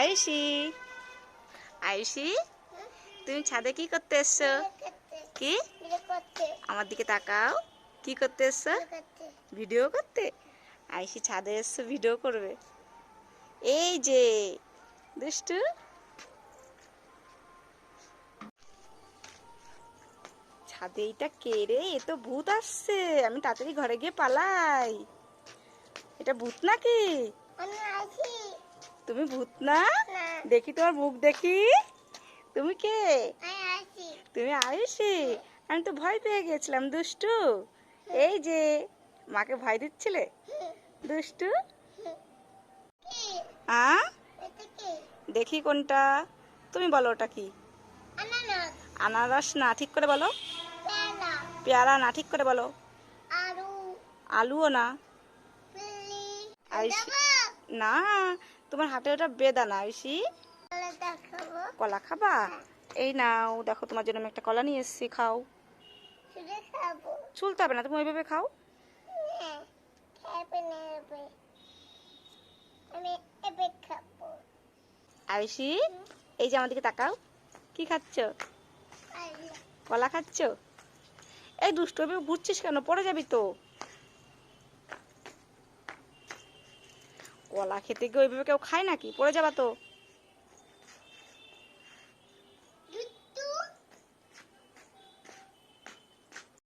আয়ুষি। আয়ুষি, তুমি ছাদে কি করতে এসছো? কি? আমার দিকে তাকাও। কি করতে এসছো? ভিডিও করতে? আয়ুষি ছাদে এসছো, ভিডিও করবে। এই যে, দুষ্টু। ছাদে এইটা কে রে? এ তো ভূত আসছে। আমি তাড়াতাড়ি ঘরে গিয়ে পালাই। এটা ভূত নাকি? তুমি ভূত না? দেখি তোমার মুখ দেখি। তুমি কে? তুমি আয়ুষি আমি তো ভয় পেয়ে গেছিলাম দুষ্টু। এই যে মাকে ভয় দিচ্ছিলে? দুষ্টু? আ? দেখি কোনটা। তুমি বলো ওটা কি? আনারস। না ঠিক করে বলো। পেয়ারা। না ঠিক করে বলো। আলুও না। আয়ুষি না তোমার হাতে ওটা বেদানা আয়ুষি কলা খাবা? এই নাও দেখো তোমার জন্য আমি একটা কলা নিয়ে এসেছি খাও। চুলতে হবে না তুমি ওইভাবে খাও। আয়ুষি এই যে আমার দিকে তাকাও। কি খাচ্ছ? কলা খাচ্ছ? এই দুষ্ট ঘুরছিস কেন? পড়ে যাবি তো। কলা খেতে গিয়ে ওইভাবে কেউ খায় নাকি? পড়ে যাবা তো।